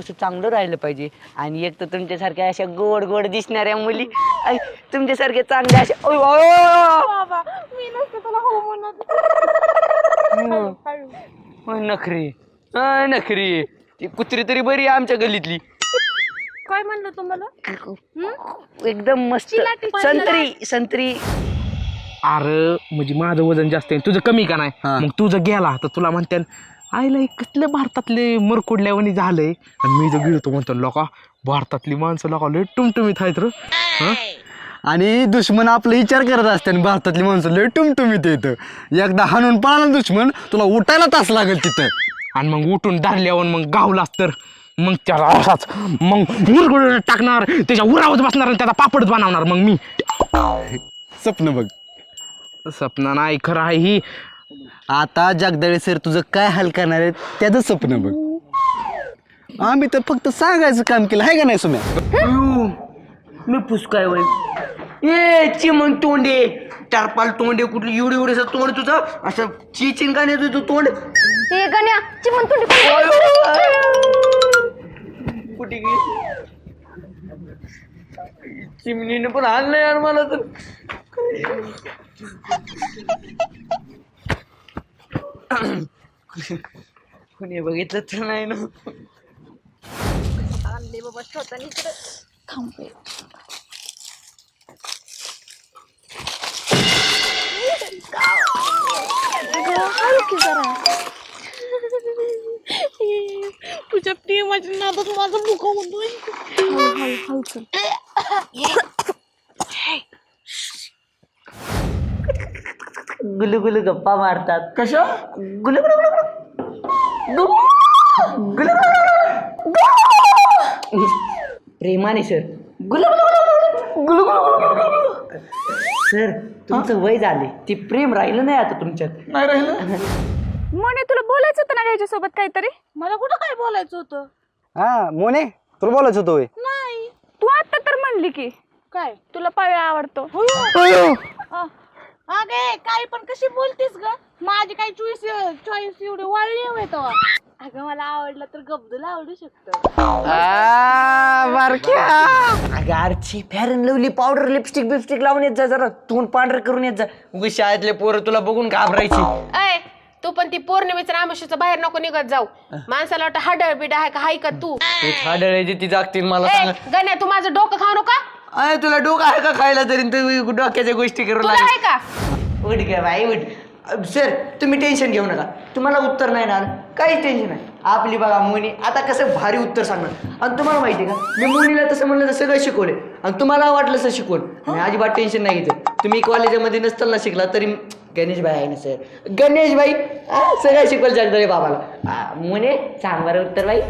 चांगलं राहिलं पाहिजे. आणि एक तर तुमच्यासारख्या अशा गोड गोड दिसणाऱ्या मुली आई, तुमच्यासारख्या चांगल्या अशा ओय, ओय, ओय, ओय. बाबा मी नसते तुला हो म्हणत. हम्म. हळू. ओय, नखरी. नखरी. ती कुत्री तरी बरी आहे आमच्या गल्लीतली. काय म्हणलं तुम्हाला एकदम मस्त. चिलाटी संत्री संत्री. अरे म्हणजे माझं वजन जास्त आहे. तुझं कमी का नाही? हा. मग तुझं गेला तर तुला म्हणते आईला हे कसले भारतातले मरकोडल्यावानी झालंय. आणि मी जर गेलो म्हणतो लोका भारतातली माणसं लोका लय टुमटुमीत आहेत र. हं? आणि दुश्मन आपला विचार करत असते आणि भारतातली माणसं लय टुमटुमीत येतं एकदा हाणून पळाला दुश्मन तुला उठायला तास लागेल तिथं. आणि मग उठून धारल्यावर मग गावलास तर मग त्याला असाच मग मुरगुड टाकणार त्याच्या उरावत बसणार आणि त्याचा पापडच बनवणार मग मी. स्वप्न बघ. सपना नाही खरं आहे ही. आता जगदाळे सर तुझं काय हाल करणार आहे त्याचं स्वप्न बघ. आम्ही तर फक्त सांगायचं काम केलं आहे का नाही सुम्या? मी फुसकाय होईल ए चिमण तोंडे. टारपाल तोंडे कुठली एवढे एवढे तोंड तुझं? असं चिचिन का नाही तुझं तोंड. हे गण्या चिमण तुंडी कुठे गेली चिमणीने पण आणलं यार मला तर. कोणी बघितलं तर नाही ना. आणले बाबा स्वतःने इकडे. तुझ्या प्रेमाच्या नादात माझं मुख होतोय गुलू गुलू गप्पा मारतात. कशा? गुलू गुलू गुलू गुलू गुलू गुलू प्रेमाने सर. गुलू गुलू गुलू गुलू गुलू गुलू गुलू सर तुमचं वय झाले. ते प्रेम राहिलं नाही आता तुमच्यात. नाही राहिलं? म्हणे तुला बोलायचं होतं ना याच्यासोबत काहीतरी? मला कुठं काय बोलायचं होतं? हा मोने तुला बोलायचं होतं. नाही. तू आता तर म्हणली की. काय? तुला पाळ्या आवडतो. अगे काय पण कशी बोलतेस ग? माझी काही चॉईस चॉईस एवढी वाढली हवे तेव्हा. अगं मला आवडलं तर गब्दूला आवडू शकतं. अगं आरची fair and lovely powder lipstick बिपस्टिक लावून येत जा जरा. तोंड पांढरं करून येत जा. उगी शाळेतले पोरं तुला बघून घाबरायची. अय तू पण ती पौर्णिमेचं रामोशीचं बाहेर नको निघत जाऊ. माणसाला वाटतं हाडळ बिड आहे का? हाय का तू? हाडळायची ती जागतील मला ए सांगा. गण्या तू माझं डोकं खाऊ नका. अय तुला डोकं आहे का खायला तरी? तू डोक्याच्या गोष्टी करू तुला लागली आहे का? उठ गे बाई उठ. सर तुम्ही टेन्शन घेऊ नका. तुम्हाला उत्तर नाही ना काहीच टेन्शन नाही. आपली बघा मोनी आता कसं भारी उत्तर सांगणार. आणि तुम्हाला माहिती आहे का मी मोनीला तसं म्हणलं तर सगळं शिकवले आणि तुम्हाला वाटलं तसं शिकवून. आणि अजिबात टेन्शन नाही घेतं तुम्ही कॉलेजमध्ये नसताना शिकला तरी गणेश भाई आहे ना सर गणेश भाई हा, सगळं शिकवलं जगदळे बाबाला. मोने सांग बरं उत्तर बाई.